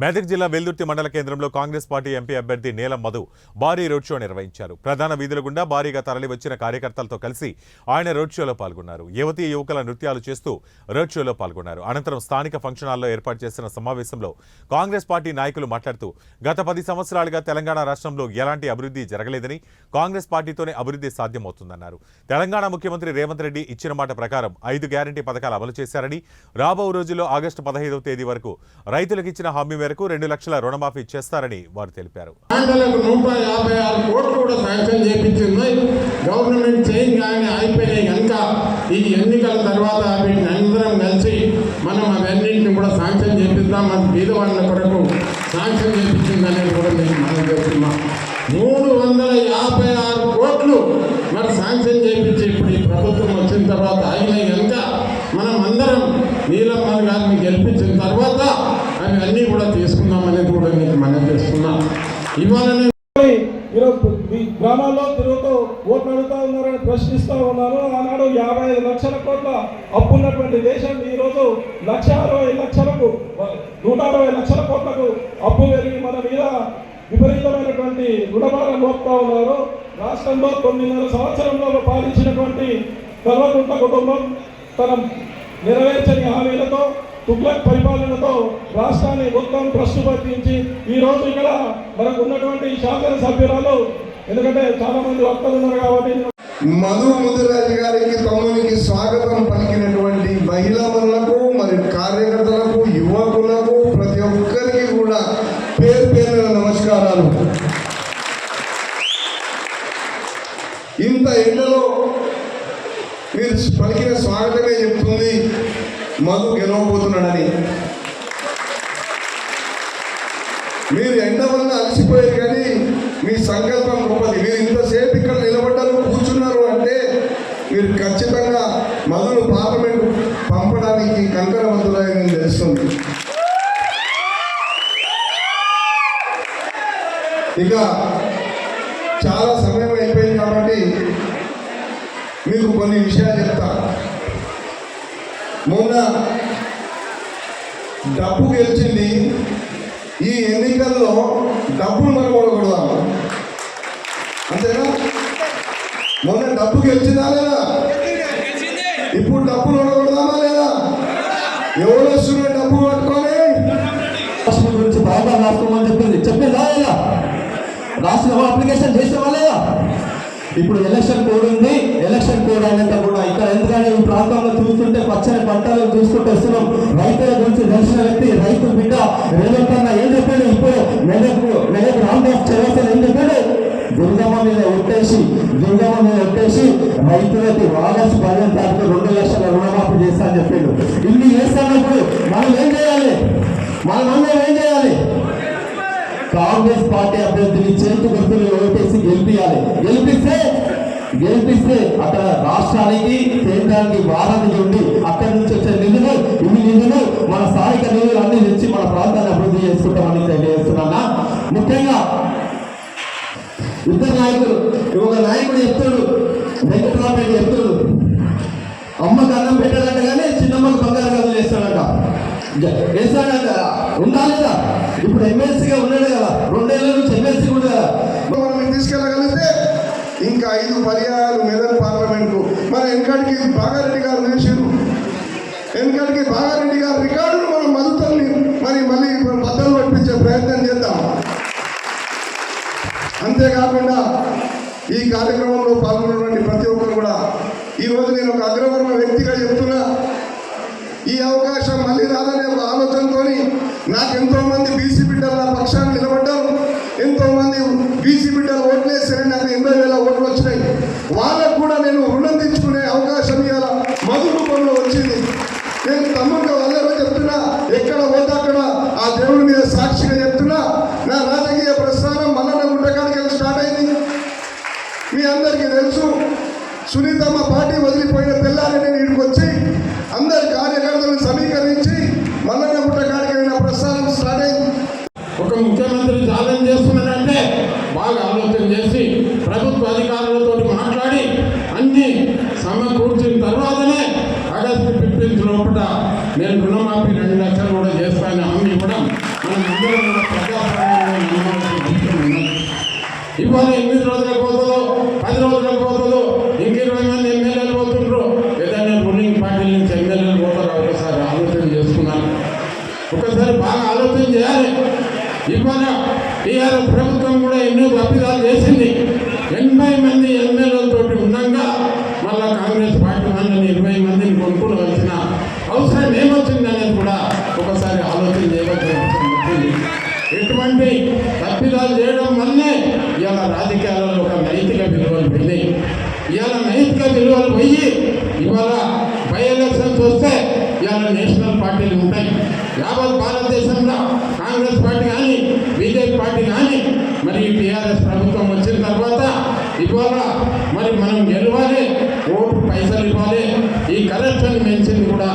మెదక్ జిల్లా వెల్దుర్తి మండల కేంద్రంలో కాంగ్రెస్ పార్టీ ఎంపీ అభ్యర్థి నీలం మధు భారీ రోడ్ షో నిర్వహించారు. ప్రధాన వీధుల గుండా భారీగా తరలి వచ్చిన కార్యకర్తలతో కలిసి ఆయన రోడ్ షోలో పాల్గొన్నారు. యువతీ యువకుల నృత్యాలు చేస్తూ రోడ్ షోలో పాల్గొన్నారు. అనంతరం స్థానిక ఫంక్షన్ హాల్లో ఏర్పాటు చేసిన సమావేశంలో కాంగ్రెస్ పార్టీ నాయకులు మాట్లాడుతూ గత పది సంవత్సరాలుగా తెలంగాణ రాష్ట్రంలో ఎలాంటి అభివృద్ధి జరగలేదని కాంగ్రెస్ పార్టీతోనే అభివృద్ధి సాధ్యమవుతుందన్నారు. తెలంగాణ ముఖ్యమంత్రి రేవంత్ రెడ్డి ఇచ్చిన మాట ప్రకారం ఐదు గ్యారంటీ పథకాలు అమలు చేశారని రాబో రోజుల్లో ఆగస్టు పదహైదవ తేదీ వరకు రైతులకు ఇచ్చిన హామీ మేరకు రెండు లక్షల రుణమాఫీ చేస్తారని వారు తెలిపారు. బ్యాంకులకు నూట యాభై ఆరు కోట్లు కూడా శాంక్షన్ చేయించింది గవర్నమెంట్ చేంజ్ కానీ అయిపోయినాయి కనుక ఈ ఎన్నికల తర్వాత వీటిని అందరం కలిసి మనం అవన్నింటిని కూడా శాంక్షన్ చేపిద్దాం. మన బీద వాళ్ళ కొరకు శాంక్షన్ చేపించింది అనేది కూడా మీకు మనం చేస్తున్నాం. మూడు వందల యాభై ఆరు కోట్లు మరి శాంక్షన్ చేయించి ఇప్పుడు ఈ ప్రభుత్వం వచ్చిన తర్వాత అయినాయి కనుక మనం అందరం నీలమ్మ గారిని గెలిపించిన తర్వాత అవి అన్నీ కూడా తీసుకుందాం అనేది కూడా మీకు మనం చేస్తున్నా. ఇవాళ ఈరోజు మీ గ్రామాల్లో తిరుగుతూ ఓట్లు అడుగుతా ఉన్నారని ప్రశ్నిస్తూ ఉన్నారు ఆనాడు యాభై ఐదు లక్షల కోట్ల అప్పు ఉన్నటువంటి దేశం ఈరోజు లక్ష అరవై లక్షలకు నూట అరవై లక్షల కోట్లకు అప్పు పెరిగి మన మీద విపరీతమైనటువంటి రుణభారం మోపుతా ఉన్నారు. రాష్ట్రంలో తొమ్మిదిన్నర సంవత్సరంలో పాలించినటువంటి కల్వకుంట కుటుంబం తన నెరవేర్చని హామీలతో తుగ్లక్ పరిపాలనతో రాష్ట్రాన్ని మొత్తం ప్రస్తుపతించి ఈరోజు ఈ రోజు ఇక్కడ మనకు ఉన్నటువంటి శాసనసభ్యురాలు ఎందుకంటే చాలా మంది వక్తలు ఉన్నారు కాబట్టి మధు ముదిరాజు గారికి తమ్మునికి స్వాగతం పలికినటువంటి మహిళలకు మరియు కార్యకర్తలకు యువకులకు ప్రతి ఒక్కరికి కూడా పేరు పేరున నమస్కారాలు. ఇంత ఎండలో మీరు పలికిన స్వాగతమే చెప్తుంది. మధు గెలవబోతున్నాడని. మీరు ఎండ వల్ల అలసిపోయారు కానీ మీ సంకల్పం గొప్పది. మీరు ఇంతసేపు ఇక్కడ నిలబడ్డారు కూర్చున్నారు అంటే మీరు ఖచ్చితంగా మధును పార్లమెంట్ పంపడానికి కంకణవంతులని తెలుస్తుంది. ఇక చాలా సమయం అయిపోయింది కాబట్టి మీకు కొన్ని విషయాలు చెప్తాను మొన్న డబ్బు గెలిచింది. ఈ ఎన్నికల్లో డబ్బులు మనం కూడకూడదాం అంతేనా? మొన్న డబ్బు గెలిచిందా లేదా? ఇప్పుడు డబ్బులు ఉండకూడదామా లేదా? ఎవరు వస్తున్నారు డబ్బు పట్టుకొని? రాష్ట్రం గురించి బాగా రాసుకోమని చెప్పింది. చెప్పిందా లేదా రాసిన అప్లికేషన్ చేసావా లేదా? ఇప్పుడు ఎలక్షన్ కోడ్ ఉంది. ఎలక్షన్ కోడ్ అయినంత కూడా ఇక్కడ ఎందుకంటే ఈ ప్రాంతంలో చూస్తుంటే పచ్చని పంటలు చూసుకుంటూ వస్తున్నాం రైతుల గురించి తెలిసిన వ్యక్తి రైతు బిడ్డ రేవంత్ అన్న ఏం చెప్పాడు? ఇప్పుడు మెదక్ మెదక్ రామ్దాస్ చౌరస్తలు ఏం చెప్పాడు? దుర్గమ్మ మీద ఒట్టేసి దుర్గమ్మ మీద ఒట్టేసి రైతులకి ఆగస్టు పదిహేను తారీఖు రెండు లక్షల రుణమాఫీ చేస్తా అని చెప్పాడు. ఇన్ని చేస్తున్నప్పుడు మనం ఏం చేయాలి? మనం అందరం ఏం చేయాలి? కాంగ్రెస్ పార్టీ అభ్యర్థిని చేతు గుర్తులు ఓటేసి గెలిపించాలి గెలిపిస్తే గెలిపిస్తే అక్కడ రాష్ట్రానికి కేంద్రానికి వారానికి ఉండి అక్కడి నుంచి వచ్చే నిధులు ఇన్ని నిధులు మన స్థానిక నిధులు అన్ని తెచ్చి మన ప్రాంతాన్ని అభివృద్ధి చేసుకుంటామని తెలియజేస్తున్నా. ముఖ్యంగా ఇద్దరు నాయకులు ఒక నాయకుడు చెప్తాడు వెంకటరామరెడ్డి చెప్తాడు అమ్మ కన్నం పెట్టాడంట కానీ చిన్నమ్మకు బంగారు గదులు చేస్తాడంట వేస్తాడా కదా ఉందా లేదా ఇప్పుడు ఎమ్మెల్సీగా ఉన్నాడు కదా. రెండేళ్ళ నుంచి ఎమ్మెల్సీ కూడా కదా. మనం తీసుకెళ్ళగలిగితే ఇంకా ఐదు పర్యాయాలు మెదక్ పార్లమెంట్కు. మరి వెనకడికి బాగారెడ్డి గారు నిలిచారు వెనకడికి బాగారెడ్డి గారు రికార్డును మనం మదుతల్ని మరి మళ్ళీ బద్దలు పట్టించే ప్రయత్నం చేద్దాం. అంతేకాకుండా ఈ కార్యక్రమంలో పాల్గొన్నటువంటి ప్రతి ఒక్కరు కూడా ఈరోజు నేను ఒక అగ్రవర్ణ వ్యక్తిగా చెప్తున్నా. ఈ అవకాశం మళ్ళీ రాదనే ఒక ఆలోచనతో నాకు ఎంతో మంది బీసీ బిడ్డలు నా పక్షాన్ని నిలబడ్డారు. ఎంతో మంది బీసీ బిడ్డలు ఓట్లేసారని నాకు ఎనభై వేల ఓట్లు వచ్చినాయి. వాళ్ళకు కూడా నేను రుణం తెచ్చుకునే అవకాశం ఇవాళ మధు రూపంలో వచ్చింది. నేను తమ్ముడు వాళ్ళలో చెప్తున్నా ఎక్కడ పోతే అక్కడ ఆ దేవుడి మీద సాక్షిగా చెప్తున్నా నా రాజకీయ ప్రస్థానం మల్లన్న గుంటకాడికి వెళ్ళి స్టార్ట్ అయింది. మీ అందరికీ తెలుసు సునీతమ్మ పార్టీ వదిలిపోయిన పిల్లాలని నేను ఇక్కడికి వచ్చి అందరి కార్యకర్తలను సమీకరించి మల్లన్న గుట్ట కాడికి వెళ్ళిన ప్రస్థానం స్టార్ట్ అయింది ఒక ముఖ్యమంత్రి ఛాలెంజ్ చేస్తున్నాడంటే బాగా ఆలోచన చేసి ప్రభుత్వ అధికారులతో మాట్లాడి అన్ని సమకూర్చిన తర్వాతనే ఆగస్టు ఫిఫ్టీన్త్ లోపల నేను రుణమాఫీ రెండు లక్షలు కూడా చేస్తానని హామీ ఇవ్వడం మనం మనందరం కూడా ఇవాళ ఎనిమిది రోజులకు పోతుందో పది రోజులకు పోతుందో ఇంక ఇరవై మంది ఎమ్మెల్యేలు పోతుండ్రు. ఏదైనా రూలింగ్ పార్టీ నుంచి ఎమ్మెల్యేలు పోతారు? ఒకసారి ఆలోచన చేసుకున్నాను. ఒకసారి బాగా ఆలోచన చేయాలి. ఇవాళ టీఆర్ఎస్ ప్రభుత్వం కూడా ఎన్నో తప్పిదాలు చేసింది. ఎనభై మంది ఎమ్మెల్యేలతో ఉండగా మళ్ళా కాంగ్రెస్ పార్టీ వాళ్ళని విలువలు వెళ్ళి ఇవాళ నైతిక విలువలు పోయి ఇవాళ బై ఎలక్షన్స్ వస్తే ఇవాళ నేషనల్ పార్టీలు ఉంటాయి. యావత్ భారతదేశంలో కాంగ్రెస్ పార్టీ కానీ బీజేపీ పార్టీ కానీ మరి టీఆర్ఎస్ ప్రభుత్వం వచ్చిన తర్వాత ఇవాళ మరి మనం గెలవాలి ఓటు పైసలు ఇవ్వాలి ఈ కరప్షన్ కూడా